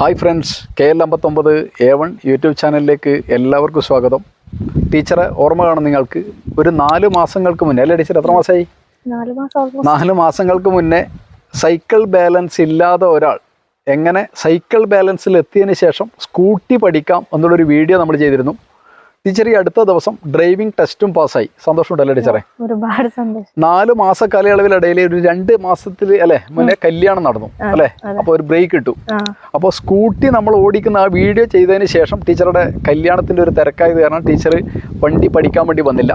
Hi friends K L അമ്പത്തൊമ്പത് A one YouTube ചാനലിലേക്ക് എല്ലാവർക്കും സ്വാഗതം. ടീച്ചറെ ഓർമ്മ കാണും നിങ്ങൾക്ക്? ഒരു നാല് മാസങ്ങൾക്ക് മുന്നേ അല്ലേ ടീച്ചർ? എത്ര മാസമായി? നാല് മാസങ്ങൾക്ക് മുന്നേ സൈക്കിൾ ബാലൻസ് ഇല്ലാതെ ഒരാൾ എങ്ങനെ സൈക്കിൾ ബാലൻസിൽ എത്തിയതിന് ശേഷം സ്കൂട്ടി പഠിക്കാം എന്നുള്ളൊരു വീഡിയോ നമ്മൾ ചെയ്തിരുന്നു. ടീച്ചർ ഈ അടുത്ത ദിവസം ഡ്രൈവിംഗ് ടെസ്റ്റും പാസ്സായി സന്തോഷമുണ്ടല്ലേ ടീച്ചറെ? ഒരുപാട് സന്തോഷം. നാല് മാസ കാലയളവിലിടയിൽ ഒരു രണ്ട് മാസത്തിൽ അല്ലെ മുന്നേ കല്യാണം നടന്നു അല്ലെ? അപ്പൊ ഒരു ബ്രേക്ക് കിട്ടു അപ്പൊ അപ്പോൾ സ്കൂട്ടി നമ്മൾ ഓടിക്കുന്ന ആ വീഡിയോ ചെയ്തതിന് ശേഷം ടീച്ചറുടെ കല്യാണത്തിന്റെ ഒരു തിരക്കായത് കാരണം ടീച്ചർ വണ്ടി പഠിക്കാൻ വേണ്ടി വന്നില്ല.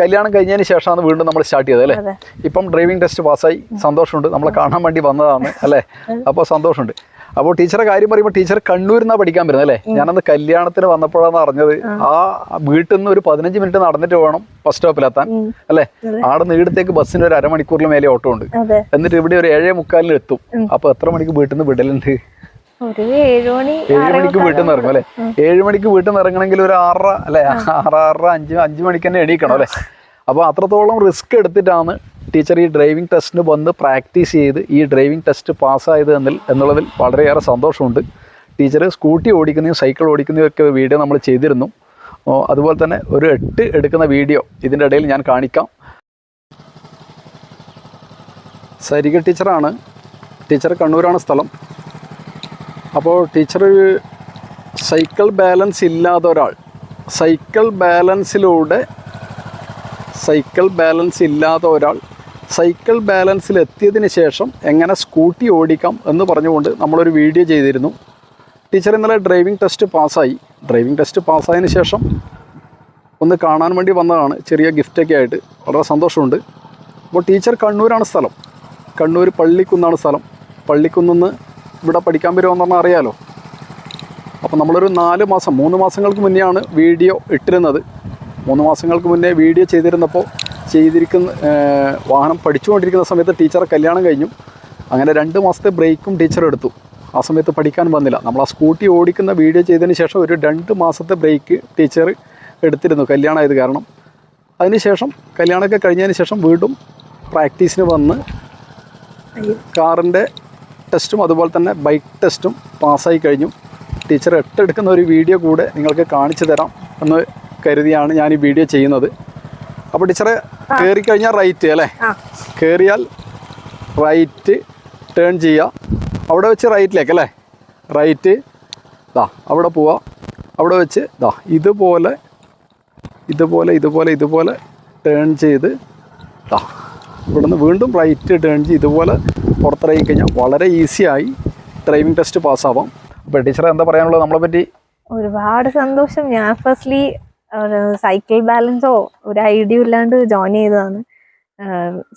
കല്യാണം കഴിഞ്ഞതിന് ശേഷമാണ് വീണ്ടും നമ്മൾ സ്റ്റാർട്ട് ചെയ്തത് അല്ലേ? ഇപ്പം ഡ്രൈവിംഗ് ടെസ്റ്റ് പാസ്സായി സന്തോഷമുണ്ട്. നമ്മളെ കാണാൻ വേണ്ടി വന്നതാണ് അല്ലേ? അപ്പോൾ സന്തോഷമുണ്ട്. അപ്പോൾ ടീച്ചറെ കാര്യം പറയുമ്പോൾ ടീച്ചർ കണ്ണൂരിൽ നിന്നാണ് പഠിക്കാൻ വരുന്നത് അല്ലേ? ഞാനന്ന് കല്യാണത്തിന് വന്നപ്പോഴാണ് അറിഞ്ഞത്. ആ. വീട്ടിൽ നിന്ന് ഒരു പതിനഞ്ച് മിനിറ്റ് നടന്നിട്ട് വേണം ബസ് സ്റ്റോപ്പിലെത്താൻ. അല്ലേ. ആടെ നിന്ന് ഇവിടത്തേക്ക് ബസ്സിന് ഒരു അരമണിക്കൂറിൽ മേലെ ഓട്ടോ ഉണ്ട്. എന്നിട്ട് ഇവിടെ ഒരു ഏഴേ മുക്കാലിന് എത്തും. അപ്പൊ എത്ര മണിക്ക് വീട്ടിൽ നിന്ന് വിടലുണ്ട്? ഒരു ഏഴു മണി ഏഴ് മണിക്ക് വീട്ടിൽ നിന്ന് ഇറങ്ങും അല്ലേ? ഏഴുമണിക്ക് വീട്ടിൽ നിന്ന് ഇറങ്ങണമെങ്കിൽ ഒരു ആറര അല്ലെ? ആറ് ആറര അഞ്ച് അഞ്ച് മണിക്ക് തന്നെ എണീക്കണം അല്ലേ? അപ്പൊ അത്രത്തോളം റിസ്ക് എടുത്തിട്ടാണ് ടീച്ചർ ഈ ഡ്രൈവിംഗ് ടെസ്റ്റിന് വന്ന് പ്രാക്ടീസ് ചെയ്ത് ഈ ഡ്രൈവിംഗ് ടെസ്റ്റ് പാസ്സായത് എന്നിൽ എന്നുള്ളതിൽ വളരെയേറെ സന്തോഷമുണ്ട്. ടീച്ചർ സ്കൂട്ടി ഓടിക്കുന്നതും സൈക്കിൾ ഓടിക്കുന്നതും ഒക്കെ വീഡിയോ നമ്മൾ ചെയ്തിരുന്നു. അതുപോലെ തന്നെ ഒരു എട്ട് എടുക്കുന്ന വീഡിയോ ഇതിന്റെ ഇടയിൽ ഞാൻ കാണിക്കാം. സരിക ടീച്ചറാണ്. ടീച്ചർ കണ്ണൂരാണ് സ്ഥലം. അപ്പോൾ ടീച്ചർ സൈക്കിൾ ബാലൻസ് ഇല്ലാത്ത ഒരാൾ. സൈക്കിൾ ബാലൻസിലൂടെ സൈക്കിൾ ബാലൻസ് ഇല്ലാത്ത ഒരാൾ സൈക്കിൾ ബാലൻസിൽ എത്തിയതിന് ശേഷം എങ്ങനെ സ്കൂട്ടി ഓടിക്കാം എന്ന് പറഞ്ഞുകൊണ്ട് നമ്മളൊരു വീഡിയോ ചെയ്തിരുന്നു. ടീച്ചർ ഇന്നലെ ഡ്രൈവിംഗ് ടെസ്റ്റ് പാസ്സായി. ഡ്രൈവിംഗ് ടെസ്റ്റ് പാസ്സായതിന് ശേഷം ഒന്ന് കാണാൻ വേണ്ടി വന്നതാണ്. ചെറിയ ഗിഫ്റ്റൊക്കെ ആയിട്ട്. വളരെ സന്തോഷമുണ്ട്. അപ്പോൾ ടീച്ചർ കണ്ണൂരാണ് സ്ഥലം. കണ്ണൂർ പള്ളിക്കുന്നാണ് സ്ഥലം. പള്ളിക്കുന്നിന്ന് ഇവിടെ പഠിക്കാൻ വരുമെന്ന് പറഞ്ഞാൽ അറിയാലോ. അപ്പോൾ നമ്മളൊരു നാല് മാസം മൂന്ന് മാസങ്ങൾക്ക് മുന്നെയാണ് വീഡിയോ ഇട്ടിരുന്നത്. മൂന്ന് മാസങ്ങൾക്ക് മുന്നേ വീഡിയോ ചെയ്തിരുന്നപ്പോൾ ചെയ്തിരിക്കുന്ന വാഹനം പഠിച്ചുകൊണ്ടിരിക്കുന്ന സമയത്ത് ടീച്ചറെ കല്യാണം കഴിഞ്ഞു. അങ്ങനെ രണ്ട് മാസത്തെ ബ്രേക്കും ടീച്ചർ എടുത്തു. ആ സമയത്ത് പഠിക്കാൻ വന്നില്ല. നമ്മൾ ആ സ്കൂട്ടി ഓടിക്കുന്ന വീഡിയോ ചെയ്തതിന് ശേഷം ഒരു രണ്ട് മാസത്തെ ബ്രേക്ക് ടീച്ചർ എടുത്തിരുന്നു കല്യാണമായത് കാരണം. അതിനുശേഷം കല്യാണമൊക്കെ കഴിഞ്ഞതിന് ശേഷം വീണ്ടും പ്രാക്ടീസിന് വന്ന് കാറിന്റെ ടെസ്റ്റും അതുപോലെ തന്നെ ബൈക്ക് ടെസ്റ്റും പാസ്സായി കഴിഞ്ഞു. ടീച്ചർ എട്ടെടുക്കുന്ന ഒരു വീഡിയോ കൂടെ നിങ്ങൾക്ക് കാണിച്ചു തരാം എന്ന് കരുതിയാണ് ഞാൻ ഈ വീഡിയോ ചെയ്യുന്നത്. അപ്പോൾ ടീച്ചറെ കയറി കഴിഞ്ഞാൽ റൈറ്റ് അല്ലേ? കയറിയാൽ റൈറ്റ് ടേൺ ചെയ്യുക. അവിടെ വെച്ച് റൈറ്റിലേക്ക് അല്ലേ? റൈറ്റ് ദാ അവിടെ പോവാ. അവിടെ വെച്ച് ദാ ഇതുപോലെ ഇതുപോലെ ഇതുപോലെ ഇതുപോലെ ടേൺ ചെയ്ത് ദാ ഇവിടുന്ന് വീണ്ടും റൈറ്റ് ടേൺ ചെയ്ത് ഇതുപോലെ പുറത്തിറങ്ങി കഴിഞ്ഞാൽ വളരെ ഈസിയായി ഡ്രൈവിംഗ് ടെസ്റ്റ് പാസ്സാവാം അപ്പോൾ ടീച്ചറെ എന്താ പറയാനുള്ളത് നമ്മളെ പറ്റി? ഒരുപാട് സന്തോഷം. ഞാൻ ഫസ്റ്റ്ലി സൈക്കിൾ ബാലൻസോ ഒരു ഐഡിയ ഇല്ലാണ്ട് ജോയിൻ ചെയ്തതാണ്.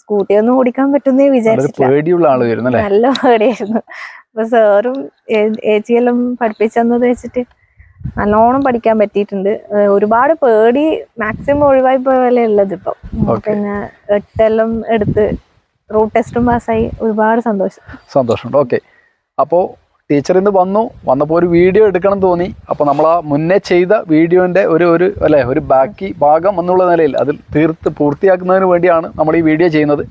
സ്കൂട്ടി ഒന്നും ഓടിക്കാൻ പറ്റുന്നേ വിചാരിച്ചില്ല. നല്ല പേടിയായിരുന്നു. അപ്പൊ സാറും ഏച്ചിയെല്ലാം പഠിപ്പിച്ചെന്നത് വെച്ചിട്ട് നല്ലോണം പഠിക്കാൻ പറ്റിയിട്ടുണ്ട്. ഒരുപാട് പേടി മാക്സിമം ഒഴിവായി പോലെ ഉള്ളത് ഇപ്പം. പിന്നെ എട്ടെല്ലാം എടുത്ത് റൂട്ട് ടെസ്റ്റും പാസ്സായി ഒരുപാട് സന്തോഷം. സന്തോഷം ഓക്കെ അപ്പോൾ ടീച്ചർ ഇന്ന് വന്നു. വന്നപ്പോൾ ഒരു വീഡിയോ എടുക്കണം തോന്നി. അപ്പോൾ നമ്മൾ ആ മുന്നേ ചെയ്ത വീഡിയോന്റെ ഒരു ഒരു അല്ലേ ഒരു ബാക്കി ഭാഗം എന്നുള്ള നിലയിൽ അതിൽ തീർത്ത് പൂർത്തിയാക്കുന്നതിന് വേണ്ടിയാണ് നമ്മൾ ഈ വീഡിയോ ചെയ്യുന്നത്.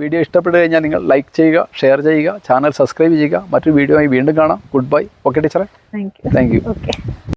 വീഡിയോ ഇഷ്ടപ്പെട്ട് കഴിഞ്ഞാൽ നിങ്ങൾ ലൈക്ക് ചെയ്യുക ഷെയർ ചെയ്യുക ചാനൽ സബ്സ്ക്രൈബ് ചെയ്യുക. മറ്റൊരു വീഡിയോ ആയി വീണ്ടും കാണാം. ഗുഡ് ബൈ ഓക്കെ ടീച്ചറെ താങ്ക് യു